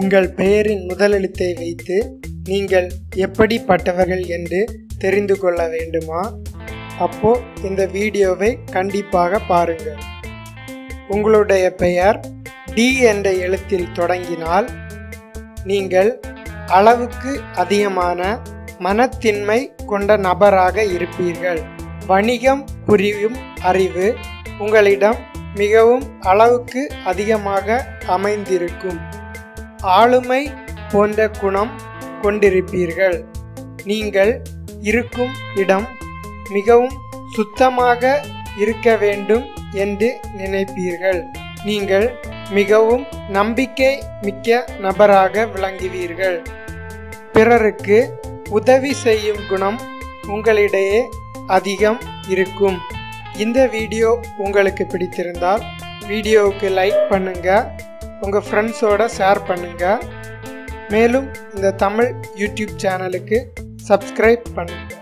உங்கள் பெயரின் முதலெழுத்தை வைத்து நீங்கள் எப்படிப்பட்டவர்கள் என்று தெரிந்து கொள்ள வேண்டுமா? அப்போ இந்த வீடியோவை கண்டிப்பாக பாருங்கள். உங்களுடைய பெயர் டி என்ற எழுத்தில் தொடங்கினால் நீங்கள் அளவுக்கு அதிகமான மனத்தின்மை கொண்ட நபராக இருப்பீர்கள். வணிகம் புரியும் அறிவு உங்களிடம் மிகவும் அளவுக்கு அதிகமாக அமைந்திருக்கும். ஆளுமை போன்ற குணம் கொண்டிருப்பீர்கள். நீங்கள் இருக்கும் இடம் மிகவும் சுத்தமாக இருக்க வேண்டும் என்று நினைப்பீர்கள். நீங்கள் மிகவும் நம்பிக்கை மிக்க நபராக விளங்குவீர்கள். பிறருக்கு உதவி செய்யும் குணம் உங்களிடையே அதிகம் இருக்கும். இந்த வீடியோ உங்களுக்கு பிடித்திருந்தால் வீடியோவுக்கு லைக் பண்ணுங்கள் உங்கள் ஃப்ரெண்ட்ஸோட ஷேர் பண்ணுங்க. மேலும் இந்த தமிழ் யூடியூப் சேனலுக்கு சப்ஸ்கிரைப் பண்ணுங்க.